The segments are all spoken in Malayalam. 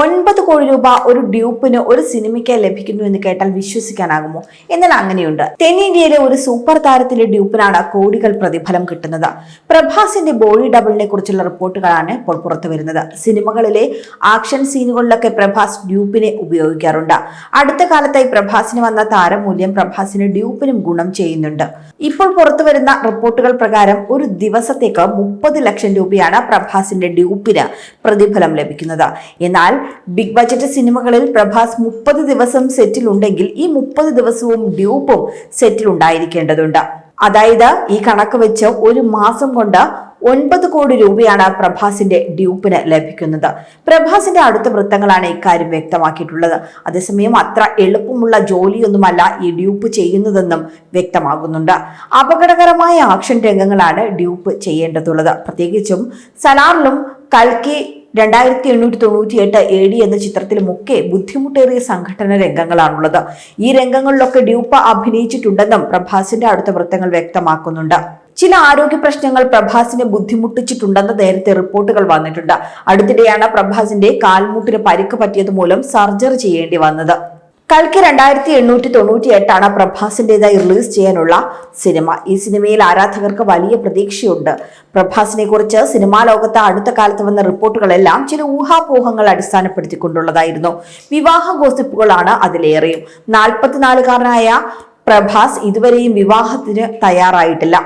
ഒൻപത് കോടി രൂപ ഒരു ഡ്യൂപ്പിന് ഒരു സിനിമയ്ക്ക് ലഭിക്കുന്നു എന്ന് കേട്ടാൽ വിശ്വസിക്കാനാകുമോ? എന്നാൽ അങ്ങനെയുണ്ട്. തെന്നിന്ത്യയിലെ ഒരു സൂപ്പർ താരത്തിന്റെ ഡ്യൂപ്പിനാണ് കോടികൾ പ്രതിഫലം കിട്ടുന്നത്. പ്രഭാസിന്റെ ബോഡി ഡബിളിനെ കുറിച്ചുള്ള റിപ്പോർട്ടുകളാണ് ഇപ്പോൾ പുറത്തു വരുന്നത്. സിനിമകളിലെ ആക്ഷൻ സീനുകളിലൊക്കെ പ്രഭാസ് ഡ്യൂപ്പിനെ ഉപയോഗിക്കാറുണ്ട്. അടുത്ത കാലത്തായി പ്രഭാസിന് വന്ന താരമൂല്യം പ്രഭാസിന് ഡ്യൂപ്പിനും ഗുണം ചെയ്യുന്നുണ്ട്. ഇപ്പോൾ പുറത്തു വരുന്ന റിപ്പോർട്ടുകൾ പ്രകാരം ഒരു ദിവസത്തേക്ക് മുപ്പത് ലക്ഷം രൂപയാണ് പ്രഭാസിന്റെ ഡ്യൂപ്പിന് പ്രതിഫലം ലഭിക്കുന്നത്. എന്നാൽ ബിഗ് ബജറ്റ് സിനിമകളിൽ പ്രഭാസ് മുപ്പത് ദിവസം സെറ്റിലുണ്ടെങ്കിൽ ഈ മുപ്പത് ദിവസവും ഡ്യൂപ്പും സെറ്റിൽ ഉണ്ടായിരിക്കേണ്ടതുണ്ട് അതായത് ഈ കണക്ക് വെച്ച് ഒരു മാസം കൊണ്ട് ഒൻപത് കോടി രൂപയാണ് പ്രഭാസിന്റെ ഡ്യൂപ്പിന് ലഭിക്കുന്നത്. പ്രഭാസിന്റെ അടുത്ത വൃത്തങ്ങളാണ് ഇക്കാര്യം വ്യക്തമാക്കിയിട്ടുള്ളത്. അതേസമയം അത്ര എളുപ്പമുള്ള ജോലിയൊന്നുമല്ല ഈ ഡ്യൂപ്പ് ചെയ്യുന്നതെന്നും വ്യക്തമാകുന്നുണ്ട്. അപകടകരമായ ആക്ഷൻ രംഗങ്ങളാണ് ഡ്യൂപ്പ് ചെയ്യേണ്ടതുള്ളത്. പ്രത്യേകിച്ചും സലാറിലും കൽക്കി രണ്ടായിരത്തി എണ്ണൂറ്റി തൊണ്ണൂറ്റി എട്ട് എ ഡി എന്ന ചിത്രത്തിലുമൊക്കെ ബുദ്ധിമുട്ടേറിയ സംഘടന രംഗങ്ങളാണുള്ളത്. ഈ രംഗങ്ങളിലൊക്കെ ഡ്യൂപ്പ അഭിനയിച്ചിട്ടുണ്ടെന്നും പ്രഭാസിന്റെ അടുത്ത വൃത്തങ്ങൾ വ്യക്തമാക്കുന്നുണ്ട്. ചില ആരോഗ്യ പ്രശ്നങ്ങൾ പ്രഭാസിനെ ബുദ്ധിമുട്ടിച്ചിട്ടുണ്ടെന്ന് നേരത്തെ റിപ്പോർട്ടുകൾ വന്നിട്ടുണ്ട്. അടുത്തിടെയാണ് പ്രഭാസിന്റെ കാൽമുട്ടിന് പരിക്ക് പറ്റിയത് മൂലം സർജറി ചെയ്യേണ്ടി വന്നത്. കൽക്കി രണ്ടായിരത്തി എണ്ണൂറ്റി തൊണ്ണൂറ്റി എട്ടാണ് പ്രഭാസിന്റെതായി റിലീസ് ചെയ്യാനുള്ള സിനിമ. ഈ സിനിമയിൽ ആരാധകർക്ക് വലിയ പ്രതീക്ഷയുണ്ട്. പ്രഭാസിനെ കുറിച്ച് സിനിമാ ലോകത്ത് അടുത്ത കാലത്ത് വന്ന റിപ്പോർട്ടുകളെല്ലാം ചില ഊഹാപോഹങ്ങൾ അടിസ്ഥാനപ്പെടുത്തിക്കൊണ്ടുള്ളതായിരുന്നു. വിവാഹ ഗോസിപ്പുകളാണ് അതിലേറെയും. നാൽപ്പത്തിനാലുകാരനായ പ്രഭാസ് ഇതുവരെയും വിവാഹത്തിന് തയ്യാറായിട്ടില്ല.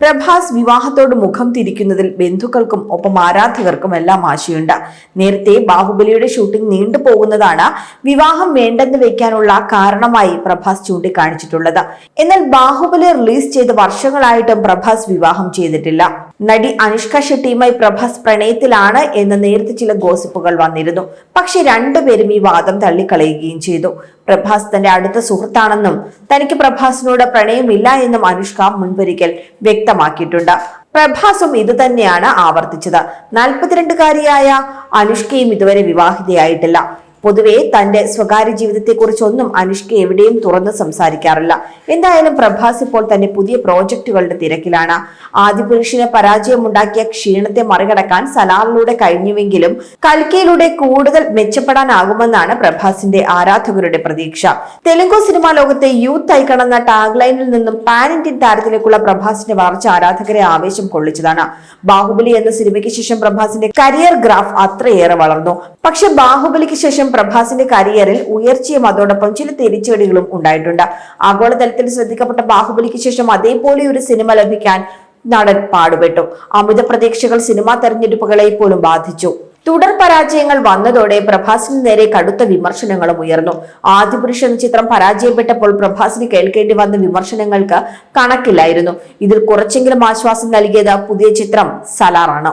പ്രഭാസ് വിവാഹത്തോട് മുഖം തിരിക്കുന്നതിൽ ബന്ധുക്കൾക്കും ഒപ്പം ആരാധകർക്കും എല്ലാം ആശയുണ്ട്. നേരത്തെ ബാഹുബലിയുടെ ഷൂട്ടിംഗ് നീണ്ടുപോകുന്നതാണ് വിവാഹം വേണ്ടെന്ന് വെക്കാനുള്ള കാരണമായി പ്രഭാസ് ചൂണ്ടിക്കാണിച്ചിട്ടുള്ളത്. എന്നാൽ ബാഹുബലി റിലീസ് ചെയ്ത് വർഷങ്ങളായിട്ടും പ്രഭാസ് വിവാഹം ചെയ്തിട്ടില്ല. നടി അനുഷ്ക ഷെട്ടിയുമായി പ്രഭാസ് പ്രണയത്തിലാണ് എന്ന് നേരത്തെ ചില ഗോസിപ്പുകൾ വന്നിരുന്നു. പക്ഷെ രണ്ടുപേരും ഈ വാദം തള്ളിക്കളയുകയും ചെയ്തു. പ്രഭാസ് തന്റെ അടുത്ത സുഹൃത്താണെന്നും തനിക്ക് പ്രഭാസിനോട് പ്രണയമില്ല എന്നും അനുഷ്ക മുൻപൊരിക്കൽ വ്യക്തമാക്കിയിട്ടുണ്ട്. പ്രഭാസും ഇത് തന്നെയാണ് ആവർത്തിച്ചത്. നാൽപ്പത്തിരണ്ടുകാരിയായ അനുഷ്കയും ഇതുവരെ വിവാഹിതയായിട്ടില്ല. പൊതുവെ തന്റെ സ്വകാര്യ ജീവിതത്തെക്കുറിച്ചൊന്നും അനുഷ്ക എവിടെയും തുറന്ന് സംസാരിക്കാറില്ല. എന്തായാലും പ്രഭാസ് ഇപ്പോൾ തന്റെ പുതിയ പ്രോജക്റ്റുകളുടെ തിരക്കിലാണ്. ആദ്യ പുരുഷന് പരാജയമുണ്ടാക്കിയ ക്ഷീണത്തെ മറികടക്കാൻ സലാറിലൂടെ കഴിഞ്ഞുവെങ്കിലും കൽക്കയിലൂടെ കൂടുതൽ മെച്ചപ്പെടാനാകുമെന്നാണ് പ്രഭാസിന്റെ ആരാധകരുടെ പ്രതീക്ഷ. തെലുങ്കു സിനിമാ ലോകത്തെ യൂത്ത് ഐക്കൺ എന്ന ടാഗ്ലൈനിൽ നിന്നും പാൻ ഇന്ത്യൻ താരത്തിലേക്കുള്ള പ്രഭാസിന്റെ വളർച്ച ആരാധകരെ ആവേശം കൊള്ളിച്ചതാണ്. ബാഹുബലി എന്ന സിനിമയ്ക്ക് ശേഷം പ്രഭാസിന്റെ കരിയർ ഗ്രാഫ് അത്രയേറെ വളർന്നു. പക്ഷെ ബാഹുബലിക്ക് ശേഷം പ്രഭാസിന്റെ കരിയറിൽ ഉയർച്ചയും അതോടൊപ്പം ചില തിരിച്ചടികളും ഉണ്ടായിട്ടുണ്ട്. ആഗോളതലത്തിൽ ശ്രദ്ധിക്കപ്പെട്ട ബാഹുബലിക്ക് ശേഷം അതേപോലെ ഒരു സിനിമ ലഭിക്കാൻ നടൻ പാടുപെട്ടു. അമിത പ്രതീക്ഷകൾ സിനിമാ തെരഞ്ഞെടുപ്പുകളെ പോലും ബാധിച്ചു. തുടർ പരാജയങ്ങൾ വന്നതോടെ പ്രഭാസിന് നേരെ കടുത്ത വിമർശനങ്ങളും ഉയർന്നു. ആദിപുരുഷ എന്ന ചിത്രം പരാജയപ്പെട്ടപ്പോൾ പ്രഭാസിന് കേൾക്കേണ്ടി വന്ന വിമർശനങ്ങൾക്ക് കണക്കില്ലായിരുന്നു. ഇതിൽ കുറച്ചെങ്കിലും ആശ്വാസം നൽകിയത് പുതിയ ചിത്രം സലാറാണ്